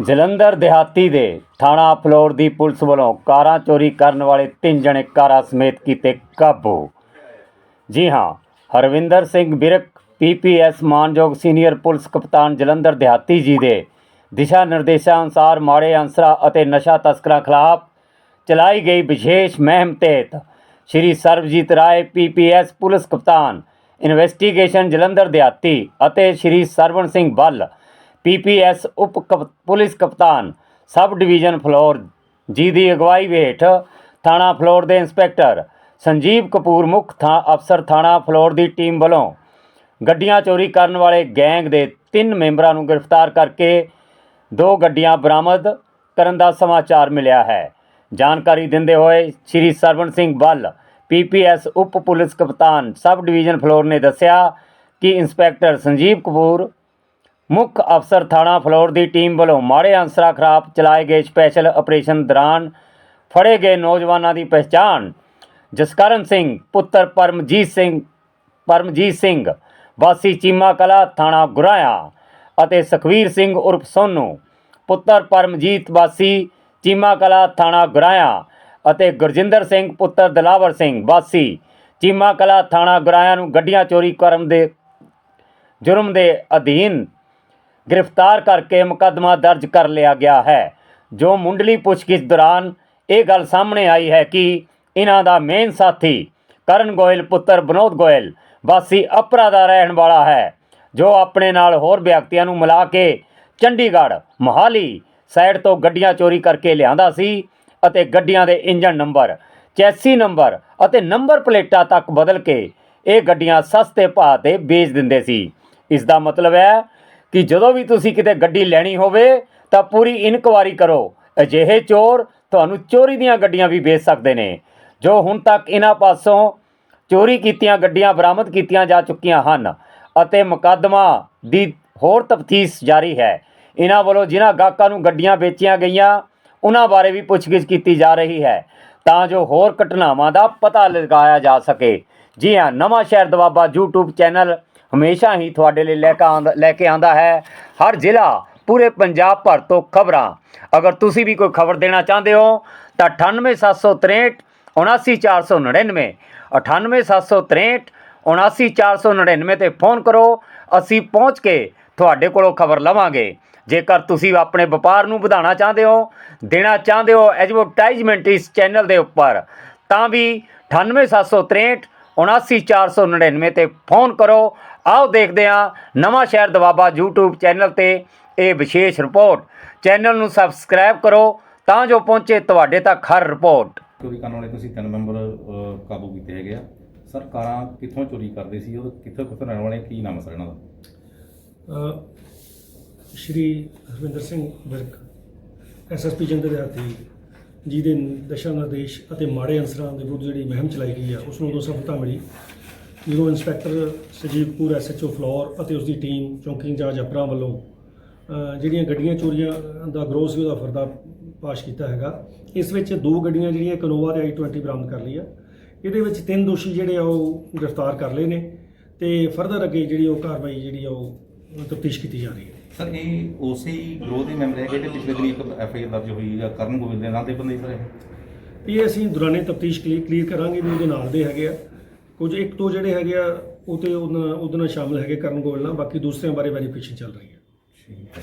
ਜਲੰਧਰ ਦਿਹਾਤੀ ਦੇ ਥਾਣਾ ਫਲੋਰ ਦੀ ਪੁਲਿਸ ਵੱਲੋਂ ਕਾਰਾਂ ਚੋਰੀ ਕਰਨ ਵਾਲੇ ਤਿੰਨ ਜਣੇ ਕਾਰਾਂ ਸਮੇਤ ਕੀਤੇ ਕਾਬੂ। ਜੀ ਹਾਂ, ਹਰਵਿੰਦਰ ਸਿੰਘ ਬਿਰਕ ਪੀਪੀਐਸ ਮਾਨਯੋਗ ਸੀਨੀਅਰ ਪੁਲਿਸ ਕਪਤਾਨ ਜਲੰਧਰ ਦਿਹਾਤੀ ਜੀ ਦੇ ਦਿਸ਼ਾ ਨਿਰਦੇਸ਼ਾਂ ਅਨੁਸਾਰ ਮਾੜੇ ਅੰਸਰਾਂ ਅਤੇ ਨਸ਼ਾ ਤਸਕਰਾਂ ਖਿਲਾਫ ਚਲਾਈ ਗਈ ਵਿਸ਼ੇਸ਼ ਮਹਿਮ ਤਹਿਤ ਸ਼੍ਰੀ ਸਰਬਜੀਤ ਰਾਏ ਪੀਪੀਐਸ ਪੁਲਿਸ ਕਪਤਾਨ, ਇਨਵੈਸਟੀਗੇਸ਼ਨ ਜਲੰਧਰ ਦਿਹਾਤੀ ਅਤੇ ਸ਼੍ਰੀ ਸਰਵਣ ਸਿੰਘ ਬੱਲ ਪੀਪੀਐਸ ਉਪ ਕਪ- ਪੁਲਿਸ ਕਪਤਾਨ, ਸਬ ਡਿਵੀਜ਼ਨ ਫਲੋਰ, ਜੀ ਦੀ ਅਗਵਾਈ ਹੇਠ ਥਾਣਾ ਫਲੋਰ ਦੇ ਇੰਸਪੈਕਟਰ, ਸੰਜੀਵ ਕਪੂਰ ਮੁੱਖ ਥਾਂ, ਅਫਸਰ ਥਾਣਾ ਫਲੋਰ ਦੀ ਟੀਮ ਵੱਲੋਂ ਗੱਡੀਆਂ ਚੋਰੀ ਕਰਨ ਵਾਲੇ ਗੈਂਗ ਦੇ ਤਿੰਨ ਮੈਂਬਰਾਂ ਨੂੰ ਗ੍ਰਿਫਤਾਰ ਕਰਕੇ ਦੋ ਗੱਡੀਆਂ ਬਰਾਮਦ ਕਰਨ ਦਾ ਸਮਾਚਾਰ ਮਿਲਿਆ ਹੈ। ਜਾਣਕਾਰੀ ਦਿੰਦੇ ਹੋਏ ਸ਼੍ਰੀ ਸਰਵਣ ਸਿੰਘ ਬੱਲ ਪੀਪੀਐਸ ਉਪ ਪੁਲਿਸ ਕਪਤਾਨ, ਸਬ ਡਿਵੀਜ਼ਨ ਫਲੋਰ ਨੇ ਦੱਸਿਆ ਕਿ ਇੰਸਪੈਕਟਰ ਸੰਜੀਵ ਕਪੂਰ ਮੁੱਖ ਅਫਸਰ ਥਾਣਾ ਫਲੋਰ ਦੀ ਟੀਮ ਵੱਲੋਂ ਮਾੜੇ ਅੰਸਰਾਂ ਖਿਲਾਫ ਚਲਾਏ ਗਏ ਸਪੈਸ਼ਲ ਆਪਰੇਸ਼ਨ ਦੌਰਾਨ ਫੜੇ ਗਏ ਨੌਜਵਾਨਾਂ ਦੀ ਪਛਾਣ ਜਸਕਰਨ ਸਿੰਘ, ਪੁੱਤਰ ਪਰਮਜੀਤ ਸਿੰਘ ਪਰਮਜੀਤ ਸਿੰਘ, ਵਾਸੀ ਚੀਮਾ ਕਲਾ, ਥਾਣਾ ਗੁਰਾਇਆ ਅਤੇ ਸੁਖਵੀਰ ਸਿੰਘ ਉਰਫ ਸੋਨੂ, ਪੁੱਤਰ ਪਰਮਜੀਤ, ਵਾਸੀ ਚੀਮਾ ਕਲਾ, ਥਾਣਾ ਗੁਰਾਇਆ ਅਤੇ ਗੁਰਜਿੰਦਰ ਸਿੰਘ, ਪੁੱਤਰ ਦਲਾਵਰ ਸਿੰਘ, ਵਾਸੀ ਚੀਮਾ ਕਲਾ, ਥਾਣਾ ਗੁਰਾਇਆ ਨੂੰ ਗੱਡੀਆਂ ਚੋਰੀ ਕਰਨ ਦੇ ਜੁਰਮ ਦੇ ਅਧੀਨ ਗ੍ਰਿਫਤਾਰ ਕਰਕੇ ਮੁਕੱਦਮਾ ਦਰਜ ਕਰ ਲਿਆ ਗਿਆ ਹੈ। ਜੋ ਮੁੰਡਲੀ ਪੁੱਛਗਿੱਛ ਦੌਰਾਨ ਇਹ ਗੱਲ ਸਾਹਮਣੇ ਆਈ ਹੈ ਕਿ ਇਹਨਾਂ ਦਾ ਮੇਨ ਸਾਥੀ ਕਰਨ ਗੋਇਲ ਪੁੱਤਰ ਬਨੋਦ ਗੋਇਲ ਵਾਸੀ ਅਪਰਾ ਦਾ ਰਹਿਣ ਵਾਲਾ ਹੈ। ਜੋ ਆਪਣੇ ਨਾਲ ਹੋਰ ਵਿਅਕਤੀਆਂ ਨੂੰ ਮਿਲਾ ਕੇ ਚੰਡੀਗੜ੍ਹ, ਮੋਹਾਲੀ ਸਾਈਡ ਤੋਂ ਗੱਡੀਆਂ ਚੋਰੀ ਕਰਕੇ ਲਿਆਂਦਾ ਸੀ ਅਤੇ ਗੱਡੀਆਂ ਦੇ ਇੰਜਨ ਨੰਬਰ, ਚੈਸੀ ਨੰਬਰ ਅਤੇ ਨੰਬਰ ਪਲੇਟਾਂ ਤੱਕ ਬਦਲ ਕੇ ਇਹ ਗੱਡੀਆਂ ਸਸਤੇ ਭਾਅ ਤੇ ਵੇਚ ਦਿੰਦੇ ਸੀ। ਇਸ ਦਾ ਮਤਲਬ ਹੈ ਕਿ ਜਦੋਂ ਵੀ ਤੁਸੀਂ ਕਿਤੇ ਗੱਡੀ ਲੈਣੀ ਹੋਵੇ ਤਾਂ ਪੂਰੀ ਇਨਕੁਆਰੀ ਕਰੋ। ਅਜਿਹੇ ਚੋਰ ਤੁਹਾਨੂੰ ਚੋਰੀ ਦੀਆਂ ਗੱਡੀਆਂ ਵੀ ਵੇਚ ਸਕਦੇ ਨੇ। ਜੋ ਹੁਣ ਤੱਕ ਇਹਨਾਂ ਪਾਸੋਂ ਚੋਰੀ ਕੀਤੀਆਂ ਗੱਡੀਆਂ ਬਰਾਮਦ ਕੀਤੀਆਂ ਜਾ ਚੁੱਕੀਆਂ ਹਨ ਅਤੇ ਮੁਕੱਦਮਾ ਦੀ ਹੋਰ ਤਫਤੀਸ਼ ਜਾਰੀ ਹੈ। ਇਹਨਾਂ ਵੱਲੋਂ ਜਿਨ੍ਹਾਂ ਗਾਹਕਾਂ ਨੂੰ ਗੱਡੀਆਂ ਵੇਚੀਆਂ ਗਈਆਂ, ਉਹਨਾਂ ਬਾਰੇ ਵੀ ਪੁੱਛਗਿੱਛ ਕੀਤੀ ਜਾ ਰਹੀ ਹੈ ਤਾਂ ਜੋ ਹੋਰ ਘਟਨਾਵਾਂ ਦਾ ਪਤਾ ਲਗਾਇਆ ਜਾ ਸਕੇ। ਜੀ ਹਾਂ ਨਵਾਂ ਸ਼ਹਿਰ ਦਵਾਬਾ YouTube ਚੈਨਲ ਹਮੇਸ਼ਾ ਹੀ ਤੁਹਾਡੇ ਲਈ ਲੈ ਕੇ ਆਉਂਦਾ, ਲੈ ਕੇ ਆਉਂਦਾ ਹੈ ਹਰ ਜ਼ਿਲ੍ਹਾ, ਪੂਰੇ ਪੰਜਾਬ ਭਰ ਤੋਂ ਖਬਰਾਂ। ਅਗਰ ਤੁਸੀਂ ਵੀ ਕੋਈ ਖਬਰ ਦੇਣਾ ਚਾਹੁੰਦੇ ਹੋ, ਤਾਂ 98763 79499 98763 79499 ਤੇ ਫੋਨ ਕਰੋ, ਅਸੀਂ ਪਹੁੰਚ ਕੇ ਤੁਹਾਡੇ ਕੋਲੋਂ ਖਬਰ ਲਵਾਂਗੇ। ਜੇਕਰ ਤੁਸੀਂ ਆਪਣੇ ਵਪਾਰ ਨੂੰ ਵਧਾਉਣਾ ਚਾਹੁੰਦੇ ਹੋ, ਦੇਣਾ ਚਾਹੁੰਦੇ ਹੋ ਐਡਵਰਟਾਈਜ਼ਮੈਂਟ ਇਸ ਚੈਨਲ ਦੇ ਉੱਪਰ, ਤਾਂ ਵੀ 98763 79499 ਤੇ ਫੋਨ ਕਰੋ। ਆਓ ਦੇਖਦੇ ਹਾਂ ਨਵਾਂ ਸ਼ਹਿਰ ਦਵਾਬਾ YouTube ਚੈਨਲ ਤੇ ਇਹ ਵਿਸ਼ੇਸ਼ ਰਿਪੋਰਟ। ਚੈਨਲ ਨੂੰ ਸਬਸਕ੍ਰਾਈਬ ਕਰੋ ਤਾਂ ਜੋ ਪਹੁੰਚੇ ਤੁਹਾਡੇ ਤੱਕ ਹਰ ਰਿਪੋਰਟ। ਚੋਰੀ ਕਰਨ ਵਾਲੇ ਤੁਸੀਂ ਤਿੰਨ ਮੈਂਬਰ ਕਾਬੂ ਕੀਤੇ ਹੈਗੇ ਆ। ਸਰ ਕਾਰਾਂ ਕਿੱਥੋਂ ਚੋਰੀ ਕਰਦੇ ਸੀ? ਉਹ ਕਿੱਥੋਂ ਕਿੱਥੋਂ ਰਹਿਣ ਵਾਲੇ? ਕੀ ਨਾਮ ਸਰ ਇਹਨਾਂ ਦਾ? ਸ਼੍ਰੀ ਹਰਵਿੰਦਰ ਸਿੰਘ ਵਿਰਕ ਐਸਐਸਪੀ ਜੰਦਰ ਦਿਹਾਤੀ ਜੀ ਜਿਹਦੇ ਦਿਸ਼ਾ ਨਿਰਦੇਸ਼ ਅਤੇ ਮਾੜੇ ਅਨਸਰਾਂ ਦੇ ਵਿਰੁੱਧ ਜਿਹੜੀ ਮੁਹਿੰਮ ਚਲਾਈ ਗਈ ਆ ਉਸ ਨੂੰ ਉਦੋਂ ਸਫਲਤਾ ਮਿਲੀ ਜਦੋਂ ਇੰਸਪੈਕਟਰ ਸਜੀਵ ਕਪੂਰ ਐਸਐਚਓ ਫਲੋਰ ਅਤੇ ਉਸ ਦੀ ਟੀਮ ਚੌਂਕੀ ਇੰਚਾਰਜ ਅਪਰਾ ਵੱਲੋਂ ਜਿਹੜੀਆਂ ਗੱਡੀਆਂ ਚੋਰੀਆਂ ਦਾ ਗਰੋਹ ਸੀ ਉਹਦਾ ਫਰਦਾ ਪਾਸ਼ ਕੀਤਾ ਹੈਗਾ। ਇਸ ਵਿੱਚ ਦੋ ਗੱਡੀਆਂ ਜਿਹੜੀਆਂ ਇਨੋਵਾ ਤੇ i20 ਬਰਾਮਦ ਕਰ ਲਈ ਆ। ਇਹਦੇ ਵਿੱਚ ਤਿੰਨ ਦੋਸ਼ੀ ਜਿਹੜੇ ਆ, ਉਹ ਗ੍ਰਿਫਤਾਰ ਕਰ ਲਏ ਨੇ ਤੇ ਫਰਦਰ ਅੱਗੇ ਜਿਹੜੀ ਉਹ ਕਾਰਵਾਈ ਜਿਹੜੀ ਆ, ਉਹ ਤਫਤੀਸ਼ ਕੀਤੀ ਜਾ ਰਹੀ ਹੈ। ਸਰ ਇਹ ਉਸੇ ਹੀ ਗਰੋਹ ਦੇ ਮੈਂਬਰ ਹੈਗੇ ਤੇ ਪਿਛਲੇ ਦਿਨੀ ਇੱਕ ਐਫ ਆਈ ਆਰ ਦਰਜ ਹੋਈ ਜਾਂ ਕਰਨ ਗੋਬਿੰਦ ਦੇ ਨਾਂ ਤੇ ਬੰਦੇ ਸਰ ਇਹ। ਅਸੀਂ ਦੌਰਾਨੇ ਤਫਤੀਸ਼ ਕਲੀਅਰ ਕਰਾਂਗੇ ਵੀ ਉਹਦੇ ਨਾਲ ਦੇ ਹੈਗੇ ਆ। ਕੁਝ ਇੱਕ ਦੋ ਜਿਹੜੇ ਹੈਗੇ ਆ ਉਹ ਤੇ ਉਹਨਾਂ ਉਹਦੇ ਨਾਲ ਸ਼ਾਮਲ ਹੈਗੇ ਕਰਨ ਗੋਇਲ ਨਾਲ ਬਾਕੀ ਦੂਸਰਿਆਂ ਬਾਰੇ ਵੈਰੀਫਿਕੇਸ਼ਨ ਚੱਲ ਰਹੀ ਹੈ। ਠੀਕ ਹੈ।